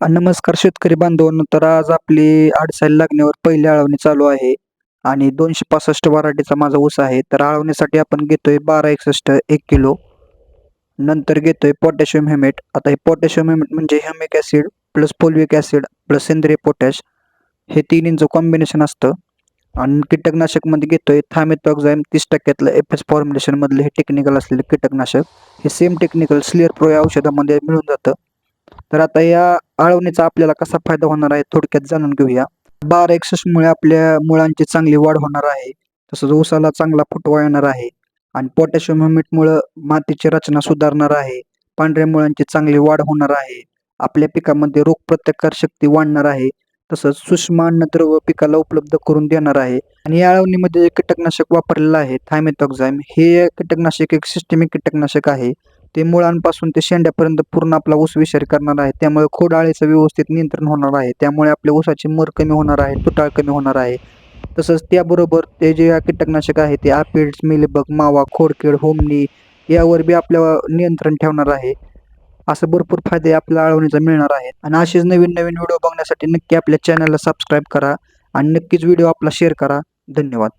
नमस्कार शेतकरी बांधवांनो तर आज आपली अडसायला लागण्यावर पहिली आळवणी चालू आहे आणि दोनशे पासष्ट वराठीचा माझा ऊस आहे. तर आळवणीसाठी आपण घेतोय बारा एकसष्ट एक किलो. नंतर घेतोय पोटॅशियम हेमेट आता हे पोटॅशियम हेमेट म्हणजे humic acid plus fulvic acid plus सेंद्रिय पोटॅश हे तिन्हींचं कॉम्बिनेशन असतं. आणि कीटकनाशकमध्ये घेतोय थामेथॉक्झाईम तीस टक्क्यातलं एफ एस फॉर्म्युलेशनमधलं हे टेक्निकल असलेलं कीटकनाशक. हे सेम टेक्निकल स्लिअर प्रो या औषधामध्ये मिळून जातं. तर आता या आळवणीचा आपल्याला कसा फायदा होणार आहे थोडक्यात जाणून घेऊया. बारा एक्सेसमुळे आपल्या मुळांची चांगली वाढ होणार आहे. तसंच ऊसाला चांगला फुटवा येणार आहे. आणि पोटॅशियम ह्युमिटमुळं मातीची रचना सुधारणार आहे. पांढऱ्या मुळांची चांगली वाढ होणार आहे. आपल्या पिकामध्ये रोगप्रतिकार शक्ती वाढणार आहे. तसंच सूक्ष्म अन्नद्रव्य पिकाला उपलब्ध करून देणार आहे. आणि या अळवणीमध्ये जे कीटकनाशक वापरलेलं आहे थायमेथॉक्झाईम हे कीटकनाशक एक सिस्टमिक कीटकनाशक आहे. ते मुळांपासून ते शेंड्यापर्यंत पूर्ण आपला ऊस विषारी करणार आहे. त्यामुळे खोडाळीचं व्यवस्थित नियंत्रण होणार आहे. त्यामुळे आपल्या ऊसाची मर कमी होणार आहे तुटाळ कमी होणार आहे. तसंच त्याबरोबर ते जे कीटकनाशक आहे ते आपिड्स मिलीबग मावा खोडकीड होमनी यावर बी आपल्या नियंत्रण ठेवणार आहे. असं भरपूर फायदे आपल्या अळवणीचा मिळणार आहेत. आणि असेच नवीन नवीन व्हिडिओ बघण्यासाठी नक्की आपल्या चॅनलला सबस्क्राईब करा आणि नक्कीच व्हिडिओ आपला शेअर करा. धन्यवाद.